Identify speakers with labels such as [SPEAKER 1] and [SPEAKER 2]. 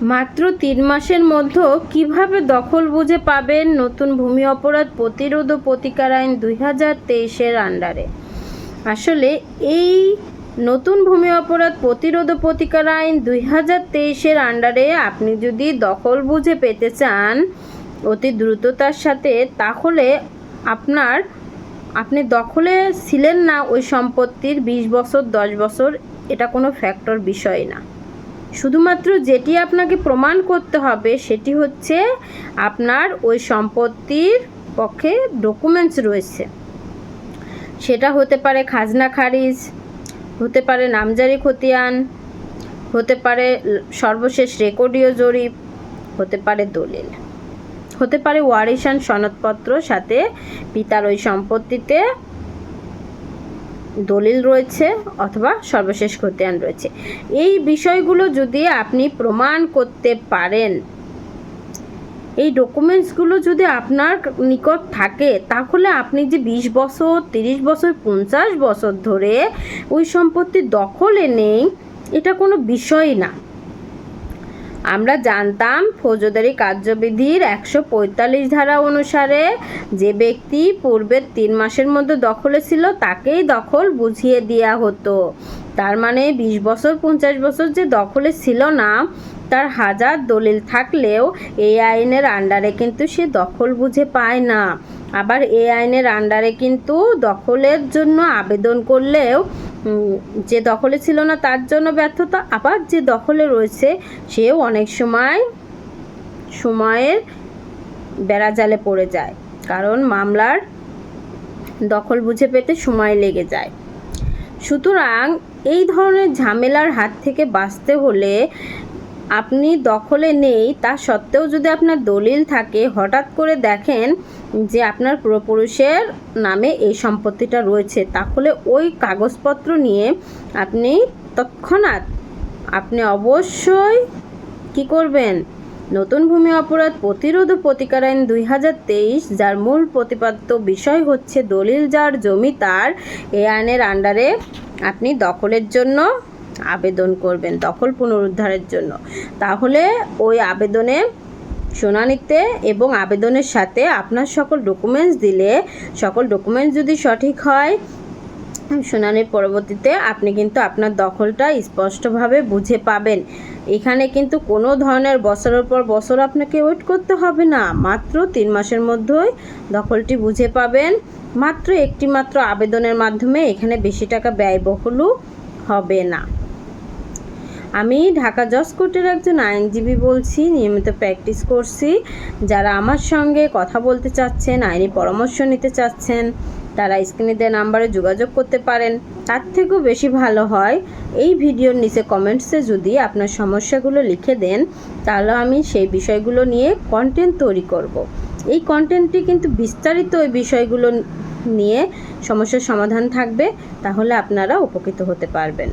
[SPEAKER 1] মাত্র তিন মাসের মধ্যে কীভাবে দখল বুঝে পাবেন নতুন ভূমি অপরাধ প্রতিরোধ ও প্রতিকার আইন দুই হাজার তেইশের আন্ডারে? আসলে এই নতুন ভূমি অপরাধ প্রতিরোধ প্রতিকার আইন দুই হাজার তেইশের আন্ডারে আপনি যদি দখল বুঝে পেতে চান, অতি দ্রুততার সাথে, তাহলে আপনার, আপনি দখলে ছিলেন না ওই সম্পত্তির বিশ বছর, দশ বছর, এটা কোনো ফ্যাক্টর বিষয় না। শুধুমাত্র যেটি আপনাকে প্রমাণ করতে হবে, সেটি হচ্ছে আপনার ওই সম্পত্তির পক্ষে ডকুমেন্টস রয়েছে। সেটা হতে পারে খাজনা খারিজ, হতে পারে নামজারি খতিয়ান, হতে পারে সর্বশেষ রেকর্ডীয় জরিপ, হতে পারে দলিল। হতে পারে ওয়ারিশান সনদপত্র সাথে পিতার ওই সম্পত্তিতে দলিল রয়েছে অথবা সর্বশেষ খতিয়ান রয়েছে। এই বিষয়গুলো যদি আপনি প্রমাণ করতে পারেন, এই ডকুমেন্টসগুলো যদি আপনার নিকট থাকে, তাহলে আপনি যে বিশ বছর, তিরিশ বছর, পঞ্চাশ বছর ধরে ওই সম্পত্তি দখলে নেই, এটা কোনো বিষয় না। আমরা জানতাম ফৌজদারি কার্যবিধির একশো পঁয়তাল্লিশ ধারা অনুসারে যে ব্যক্তি পূর্বের তিন মাসের মধ্যে দখলে ছিল, তাকেই দখল বুঝিয়ে দেওয়া হতো। তার মানে বিশ বছর, পঞ্চাশ বছর যে দখলে ছিল না, তার হাজার দলিল থাকলেও এই আইনের আন্ডারে কিন্তু সে দখল বুঝে পায় না। আবার এই আইনের আন্ডারে কিন্তু দখলের জন্য আবেদন করলেও যে দখলে ছিল না তার জন্য ব্যর্থতা, আবার যে দখলে রয়েছে সেও অনেক সময় সময়ের বেড়াজালে পড়ে যায়। কারণ মামলার দখল বুঝে পেতে সময় লেগে যায়। সুতরাং এই ধরনের ঝামেলার হাত থেকে বাঁচতে হলে আপনি দখলে নেই, তা সত্ত্বেও যদি আপনার দলিল থাকে, হঠাৎ করে দেখেন যে আপনার পূর্বপুরুষের নামে এই সম্পত্তিটা রয়েছে, তাহলে ওই কাগজপত্র নিয়ে আপনি তৎক্ষণাৎ আপনি অবশ্যই কি করবেন? নতুন ভূমি অপরাধ প্রতিরোধ ও প্রতিকার আইন দুই হাজার তেইশ, যার মূল প্রতিপাদ্য বিষয় হচ্ছে দলিল যার জমি তার এই আইনের আন্ডারে আপনি দখলের জন্য আবেদন করবেন দখল পুনরুদ্ধারের জন্য। তাহলে ওই আবেদনে শুনানিতে এবং আবেদনের সাথে আপনার সকল ডকুমেন্টস দিলে, সকল ডকুমেন্টস যদি সঠিক হয়, শুনানির পরবর্তীতে আপনি কিন্তু আপনার দখলটা স্পষ্টভাবে বুঝে পাবেন। এখানে কিন্তু কোনো ধরনের বছরের পর বছর আপনাকে ওয়েট করতে হবে না। মাত্র তিন মাসের মধ্যেই দখলটি বুঝে পাবেন। মাত্র একটি মাত্র আবেদনের মাধ্যমে এখানে বেশি টাকা ব্যয়বহুলও হবে না। আমি ঢাকা জজ কোর্টের একজন আইনজীবী বলছি, নিয়মিত প্র্যাকটিস করছি। যারা আমার সঙ্গে কথা বলতে চাচ্ছেন, আইনি পরামর্শ নিতে চাচ্ছেন, তারা স্ক্রিনে দেওয়া নাম্বারে যোগাযোগ করতে পারেন। তার থেকেও বেশি ভালো হয় এই ভিডিওর নিচে কমেন্টসে যদি আপনার সমস্যাগুলো লিখে দেন, তাহলে আমি সেই বিষয়গুলো নিয়ে কন্টেন্ট তৈরি করব। এই কন্টেন্টটি কিন্তু বিস্তারিত ওই বিষয়গুলো নিয়ে সমস্যার সমাধান থাকবে, তাহলে আপনারা উপকৃত হতে পারবেন।